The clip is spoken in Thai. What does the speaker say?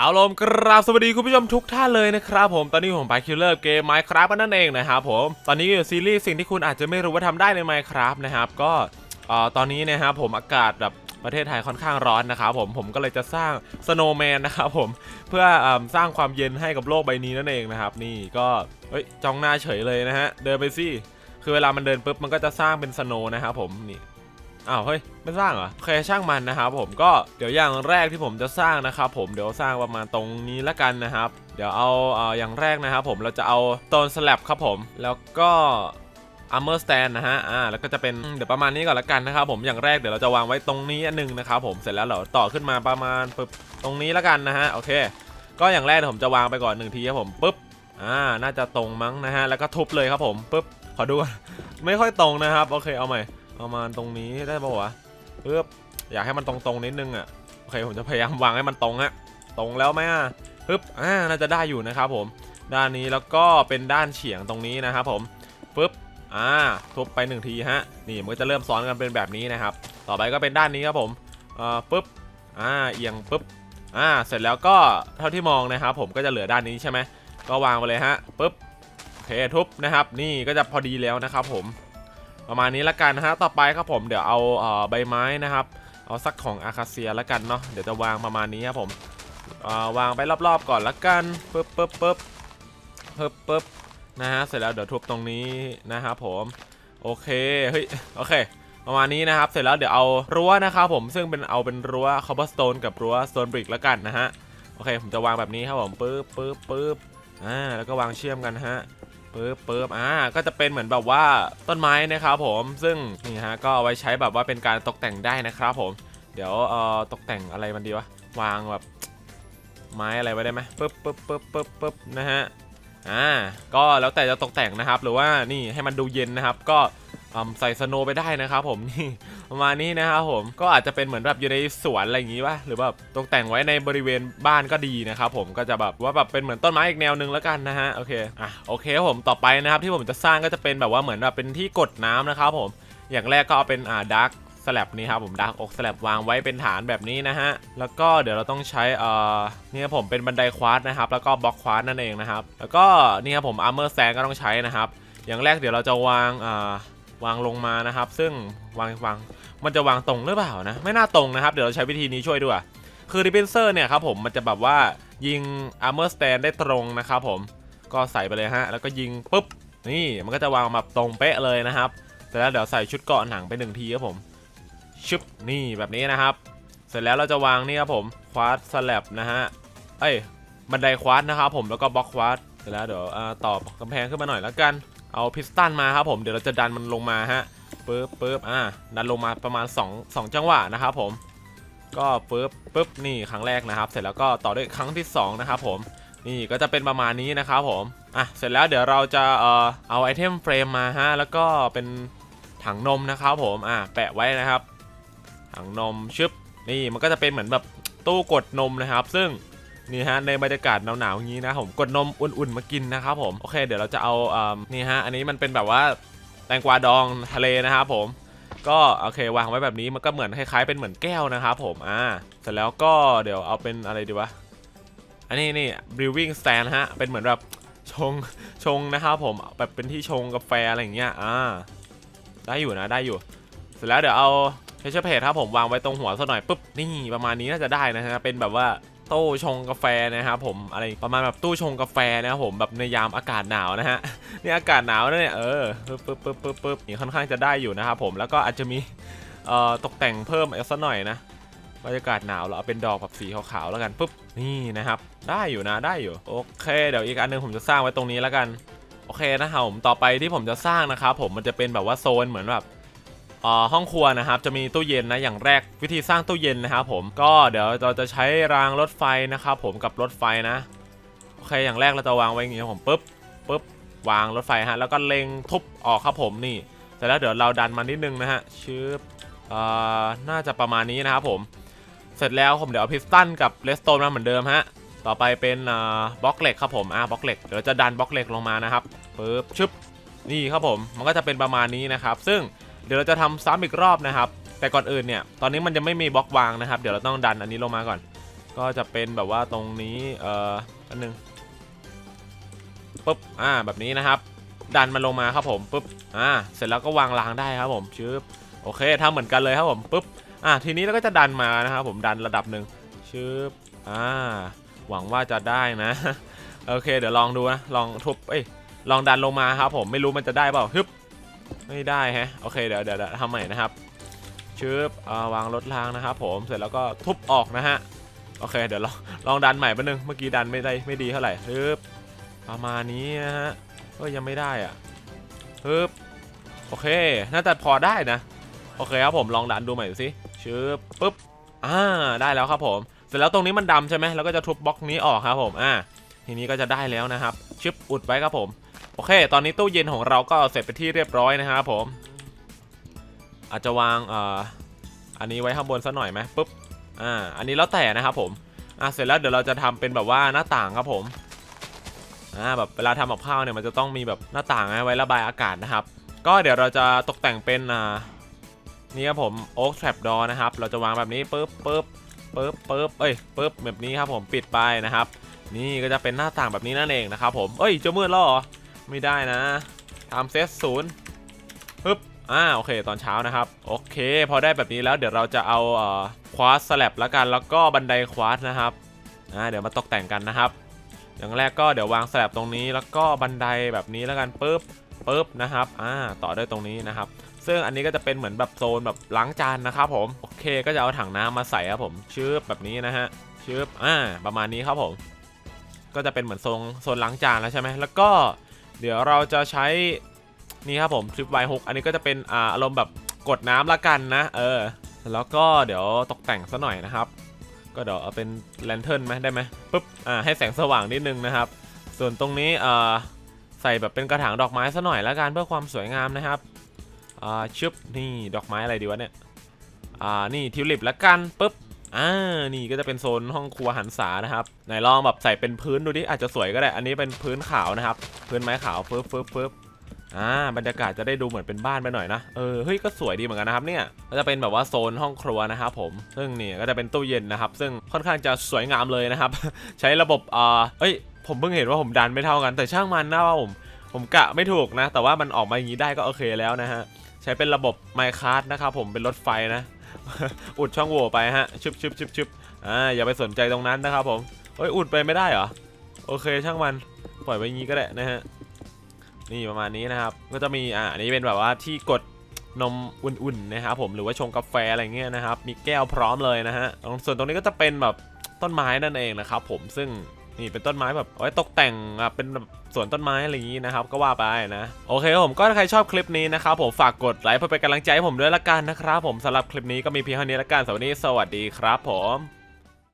เอาลมกราบสวัสดีคุณผู้ชมทุกท่านเลยนะครับผมตอนนี้ผมไปคิลเลอร์เกม Minecraft นั่นเองนะครับผมตอนนี้อยู่ซีรีส์สิ่งที่คุณอาจจะไม่รู้ว่าทำได้ใน Minecraft นะครับก็ตอนนี้นะครับผมอากาศแบบประเทศไทยค่อนข้างร้อนนะครับผมผมก็เลยจะสร้างสโนว์แมนนะครับผมเพื่ออสร้างความเย็นให้กับโลกใบนี้นั่นเองนะครับนี่ก็เฮ้ยจ้องหน้าเฉยเลยนะฮะเดินไปสิคือเวลามันเดินปุ๊บมันก็จะสร้างเป็นสโนว์นะครับผมนี่ อ้าวเฮ้ยไม่สร้างเหรอโอเคช่างมันนะครับผมก็เดี๋ยวอย่างแรกที่ผมจะสร้างนะครับผมเดี๋ยวสร้างประมาณตรงนี้ละกันนะครับ เดี๋ยวเอาเอ่อย่างแรกนะครับผมเราจะเอาโตนสลับครับผมแล้วก็อาร์เมอร์สแตนนะฮะ อ่า แล้วก็จะเป็น เดี๋ยวประมาณนี้ก่อนละกันนะครับผม อย่างแรกเดี๋ยวเราจะวางไว้ตรงนี้อันหนึงนะครับผม เสร็จแล้วเราต่อขึ้นมาประมาณปึ๊บ ตรงนี้ละกันนะฮะ โอเค ก็อย่างแรกเดี๋ยวผมจะวางไปก่อนหนึ่งทีครับผมปึ๊บ อ่า น่าจะตรงมั้งนะฮะ แล้วก็ทุบเลยครับผมปึ๊บ ขอดู ไม่ค่อยตรงนะครับ โอเค เอาใหม่ ประมาณตรงนี้ได้ปะวะปึ๊บอยากให้มันตรงๆนิดนึงอะโอเคผมจะพยายามวางให้มันตรงฮะตรงแล้วไหมอะปึ๊บอ่าน่าจะได้อยู่นะครับผมด้านนี้แล้วก็เป็นด้านเฉียงตรงนี้นะครับผมปึ๊บอ่าทุบไปหนึ่งทีฮะนี่มันก็จะเริ่มซ้อนกันเป็นแบบนี้นะครับ ต่อไปก็เป็นด้านนี้ครับผมเอ่อปึ๊บอ่าเอียงปึ๊บอ่าเสร็จแล้วก็เท่าที่มองนะครับผมก็จะเหลือด้านนี้ใช่ไหมก็วางไปเลยฮะปึ๊บโอเคทุบนะครับ นี่ก็จะพอดีแล้วนะครับผม ประมาณนี้ละกันนะฮะต่อไปครับผมเดี๋ยวเอาเอ่อใบไม้นะครับ เอาสักของอาคาเซียละกันเนาะเดี๋ยวจะวางประมาณนี้ครับผมอ่อวางไปรอบๆก่อนละกันปึ๊บปึ๊บปึ๊บปึ๊บปึ๊บนะฮะเสร็จแล้วเดี๋ยวทุบตรงนี้นะครับผมโอเคเฮ้ยโอเคประมาณนี้นะครับ เสร็จแล้วเดี๋ยวเอารั้วนะครับผมซึ่งเป็นเอาเป็นรั้วคอ b เ e อร์สโตนกับรั้วสโตนบริกละกันนะฮะโอเค ผมจะวางแบบนี้ครับผมปึ๊บปึ๊บปึ๊บอ่าแล้วก็วางเชื่อมกันนะ ฮะปึ๊บปึ๊บอ่าก็จะเป็นเหมือนแบบว่าต้นไม้นะครับผมซึ่งนี่ฮะก็เอาไว้ใช้แบบว่าเป็นการตกแต่งได้นะครับผม เดี๋ยวเอ่อตกแต่งอะไรมันดีวะวางแบบไม้อะไรไว้ได้ไหมปึ๊บปึ๊บปึ๊บปึ๊บปึ๊บนะฮะอ่าก็แล้วแต่จะตกแต่งนะครับ หรือว่านี่ให้มันดูเย็นนะครับ ก็ใส่สโนว์ไปได้นะครับ ผมนี่ ประมาณนี้นะครับผมก็อาจจะเป็นเหมือนแบบอยู่ในสวนอะไรอย่างงี้วะหรือแบบตกแต่งไว้ในบริเวณบ้านก็ดีนะครับผมก็จะแบบว่าแบบเป็นเหมือนต้นไม้อีกแนวหนึงแล้วกันนะฮะโอเคอะโอเคผมต่อไปนะครับที่ผมจะสร้างก็จะเป็นแบบว่าเหมือนแบบเป็นที่กดน้ำนะครับผมอย่างแรกก็เอาเป็นอ่าดักสลับนี้ครับผมดักอกสลับวางไว้เป็นฐานแบบนี้นะฮะแล้วก็เดี๋ยวเราต้องใช้เอ่อนี่ครับผมเป็นบันไดควาร์ตนะครับแล้วก็บล็อกควาร์ตนั่นเองนะครับแล้วก็นี่ครับผมอาร์เมอร์แซงก็ต้องใช้นะครับอย่างแรกเดี๋ยวเราจะวางอ่า วางลงมานะครับ ซึ่งวางวางมันจะวางตรงหรือเปล่านะ ไม่น่าตรงนะครับ เดี๋ยวเราใช้วิธีนี้ช่วยด้วย คือดิเ e นเซอร์เนี่ยครับผมมันจะแบบว่ายิง armor stand ได้ตรงนะครับผมก็ใส่ไปเลยฮะ แล้วก็ยิงปุ๊บ นี่มันก็จะวางแบบตรงเป๊ะเลยนะครับเสร็จแล้วเดี๋ยวใส่ชุดเกาะหนังไปหนึ่งทีครับผมชึบนี่แบบนี้นะครับ เสร็จแล้วเราจะวางนี่ครับผมควาร์ตสลับนะฮะเอ้ยบันไดควาร์ตนะครับผมแล้วก็บล็อกควาร์ตเสร็จแล้วเดี๋ยวต่อกำแพงขึ้นมาหน่อยแล้วกัน เอาพิสตันมาครับผมเดี๋ยวเราจะดันมันลงมาฮะปึ๊บปึ๊บอ่าดันลงมาประมาณ2 2จังหวะนะครับผม ก็ปึ๊บปึ๊บนี่ครั้งแรกนะครับ เสร็จแล้วก็ต่อด้วยครั้งที่สองนะครับผมนี่ก็จะเป็นประมาณนี้นะครับผมอะเสร็จแล้วเดี๋ยวเราจะเอ่อเอาไอเทมเฟรมมาฮะแล้วก็เป็นถังนมนะครับผมอะแปะไว้นะครับ ถังนมชึบนี่มันก็จะเป็นเหมือนแบบตู้กดนมนะครับ ซึ่ง นี่ฮะในบรรยากาศหนาวๆอย่างนี้นะผมกดนมอุ่นๆมากินนะครับผมโอเค เดี๋ยวเราจะเอาอ่านี่ฮะอันนี้มันเป็นแบบว่าแตงกวาดองทะเลนะครับผมก็โอเควางไว้แบบนี้มันก็เหมือนคล้ายๆเป็นเหมือนแก้วนะครับผมอ่าเสร็จแล้วก็เดี๋ยวเอาเป็นอะไรดีวะอันนี้นี่ brewing stand ฮะเป็นเหมือนแบบชงชงนะครับผมแบบเป็นที่ชงกาแฟอะไรอย่างเงี้ยอ่าได้อยู่นะได้อยู่ เสร็จแล้วเดี๋ยวเอาเทชเพจครับผมวางไว้ตรงหัวซะหน่อยปุ๊บนี่ประมาณนี้น่าจะได้นะฮะเป็นแบบว่า ต้ชงกาแฟนะครับผมอะไรประมาณแบบตู้ชงกาแฟนะครับผมแบบในยามอากาศหนาวนะฮะนี่อากาศหนาวนะเนี่ยเออปึ๊บปึ๊บปึ๊บปึ๊บปึ๊บนี่ค่อนข้างจะได้อยู่นะครับผมแล้วก็อาจจะมีเอ่อตกแต่งเพิ่มอีกสักหน่อยนะบรรยากาศหนาวเราเอาเป็นดอกแบบสีขาวๆแล้วกันปุ๊บนี่นะครับได้อยู่นะได้อยู่โอเค เดี๋ยวอีกอันหนึงผมจะสร้างไว้ตรงนี้แล้วกันโอเคนะครับผมต่อไปที่ผมจะสร้างนะครับผมมันจะเป็นแบบว่าโซนเหมือนแบบ ห้องครัวนะครับจะมีตู้เย็นนะอย่างแรกวิธีสร้างตู้เย็นนะครับผมก็เดี๋ยวเราจะใช้รางรถไฟนะครับผมกับรถไฟนะโอเคอย่างแรกเราจะวางไว้อย่างนี้ครับผมปุ๊บปุ๊บวางรถไฟฮะแล้วก็เล็งทุบออกครับผมนี่เสร็จแล้วเดี๋ยวเราดันมานิดนึงนะฮะชืบอ่อน่าจะประมาณนี้นะครับผมเสร็จแล้วผมเดี๋ยวเอาพิสตันกับเลสโตนมาเหมือนเดิมฮะต่อไปเป็นบล็อกเหล็กครับผมอ่าบล็อกเหล็กเดี๋ยวจะดันบล็อกเหล็กลงมานะครับปึ๊บชึบนี่ครับผมมันก็จะเป็นประมาณนี้นะครับ ซึ่ง เดี๋ยวเราจะทำซ้ำอีกรอบนะครับ แต่ก่อนอื่นเนี่ย ตอนนี้มันจะไม่มีบล็อกวางนะครับ เดี๋ยวเราต้องดันอันนี้ลงมาก่อน ก็จะเป็นแบบว่าตรงนี้ เอ่อ อันหนึงปุ๊บ อ่า แบบนี้นะครับ ดันมันลงมาครับผม ปุ๊บ อ่า เสร็จแล้วก็วางรางได้ครับผมชึบโอเคทำเหมือนกันเลยครับผม ปุ๊บ อ่า ทีนี้เราก็จะดันมานะครับผม ดันระดับหนึ่งชึบอ่า หวังว่าจะได้นะ โอเค เดี๋ยวลองดูนะ ลองทุบ เอ้ย ลองดันลงมาครับผม ไม่รู้มันจะได้เปล่า ฮึบ ไม่ได้ฮะ โอเคเดี๋ยวเดี๋ยวทำใหม่นะครับชึบอ่าวางรถรางนะครับผมเสร็จแล้วก็ทุบออกนะฮะโอเคเดี๋ยวลองลองดันใหม่แป๊บนึงเมื่อกี้ดันไม่ได้ไม่ดีเท่าไหร่ฮึบประมาณนี้นะฮะเอ้ยยังไม่ได้อะปึ๊บโอเคน่าจะพอได้นะ โอเคครับผมลองดันดูใหม่ดูสิชืบปึ๊บอ่าได้แล้วครับผม เสร็จแล้วตรงนี้มันดำใช่ไหมแล้วก็จะทุบบล็อกนี้ออกครับผมอ่าทีนี้ก็จะได้แล้วนะครับชึบอุดไว้ครับผม โอเค ตอนนี้ตู้เย็นของเราก็เสร็จไปที่เรียบร้อยนะครับผม อาจจะวางอ่าอันนี้ไว้ข้างบนสักหน่อยไหมปึ๊บอ่าอันนี้แล้วแต่นะครับผมอ่าเสร็จแล้วเดี๋ยวเราจะทำเป็นแบบว่าหน้าต่างครับผมอ่าแบบเวลาทำกับข้าวเนี่ยมันจะต้องมีแบบหน้าต่างไว้ระบายอากาศนะครับ ก็เดี๋ยวเราจะตกแต่งเป็นอ่านี่ครับผมโอ๊กแทรปดอนะครับ เราจะวางแบบนี้ปึ๊บปึ๊บปึ๊บปึ๊บเอ้ยปึ๊บแบบนี้ครับผมปิดไปนะครับ นี่ก็จะเป็นหน้าต่างแบบนี้นั่นเองนะครับผมเอ้ยจะมืดแล้วเหรอ ไม่ได้นะทำเซตศูนย์ปึ๊บอ่าโอเคตอนเช้านะครับ โอเค พอได้แบบนี้แล้วเดี๋ยวเราจะเอาเอ่อควาสสลับแล้วกันแล้วก็บันไดควาสนะครับอ่าเดี๋ยวมาตกแต่งกันนะครับ อย่างแรกก็เดี๋ยววางสลับตรงนี้แล้วก็บันไดแบบนี้แล้วกันปุ๊บปุ๊บนะครับอ่าต่อด้วยตรงนี้นะครับ ซึ่งอันนี้ก็จะเป็นเหมือนแบบโซนแบบล้างจานนะครับผมโอเคก็จะเอาถังน้ำมาใส่ครับผมชืบแบบนี้นะฮะชืบอ่าประมาณนี้ครับผม ก็จะเป็นเหมือนโซนโซนล้างจานแล้วใช่ไหมแล้วก็ เดี๋ยวเราจะใช้นี่ครับผมทริปไวฮุกอันนี้ก็จะเป็นอ่าอารมณ์แบบกดน้ำละกันนะ เออ แล้วก็เดี๋ยวตกแต่งซะหน่อยนะครับ ก็เดี๋ยวเอาเป็นแลนเทิร์นไหมได้ไหมปุ๊บอ่าให้แสงสว่างนิดนึงนะครับ ส่วนตรงนี้อ่าใส่แบบเป็นกระถางดอกไม้ซะหน่อยล้วกันเพื่อความสวยงามนะครับอ่าชึบนี่ดอกไม้อะไรดีวะเนี่ยอ่านี่ทิวลิปล้วกันปุ๊บ อ่า นี่ก็จะเป็นโซนห้องครัวหันษานะครับ ไหนลองแบบใส่เป็นพื้นดูดิ อาจจะสวยก็ได้ อันนี้เป็นพื้นขาวนะครับ พื้นไม้ขาวปึ๊บปึ๊บปึ๊บอ่า บรรยากาศจะได้ดูเหมือนเป็นบ้านไปหน่อยนะ เออ เฮ้ย ก็สวยดีเหมือนกันนะครับเนี่ย ก็จะเป็นแบบว่าโซนห้องครัวนะครับผม ซึ่งเนี่ยก็จะเป็นตู้เย็นนะครับ ซึ่งค่อนข้างจะสวยงามเลยนะครับ ใช้ระบบอ่าเอ้ย ผมเพิ่งเห็นว่าผมดันไม่เท่ากัน แต่ช่างมันนะว่าผม ผมกะไม่ถูกนะ แต่ว่ามันออกมาอย่างนี้ได้ก็โอเคแล้วนะฮะ ใช้เป็นระบบไมค์คาร์ดนะครับผม เป็นรถไฟนะ อุดช่องโหว่ไปฮะชึบชึบชึบชึบอ่าอย่าไปสนใจตรงนั้นนะครับผมเฮ้ยอุดไปไม่ได้เหรอโอเคช่างมันปล่อยไว้งี้ก็ได้นะฮะนี่ประมาณนี้นะครับ ก็จะมีอ่าอันนี้เป็นแบบว่าที่กดนมอุ่นๆนะครับผมหรือว่าชงกาแฟอะไรเงี้ยนะครับ มีแก้วพร้อมเลยนะฮะส่วนตรงนี้ก็จะเป็นแบบต้นไม้นั่นเองนะครับผมซึ่ง นี่เป็นต้นไม้แบบเอาไว้ตกแต่งเป็นแบบสวนต้นไม้อะไรอย่างนี้นะครับก็ว่าไปนะโอเคผมก็ถ้าใครชอบคลิปนี้นะครับผมฝากกดไลค์เพื่อเป็นกำลังใจให้ผมด้วยละกันนะครับผมสำหรับคลิปนี้ก็มีเพียงเท่านี้ละกันสวัสดีสวัสดีครับผม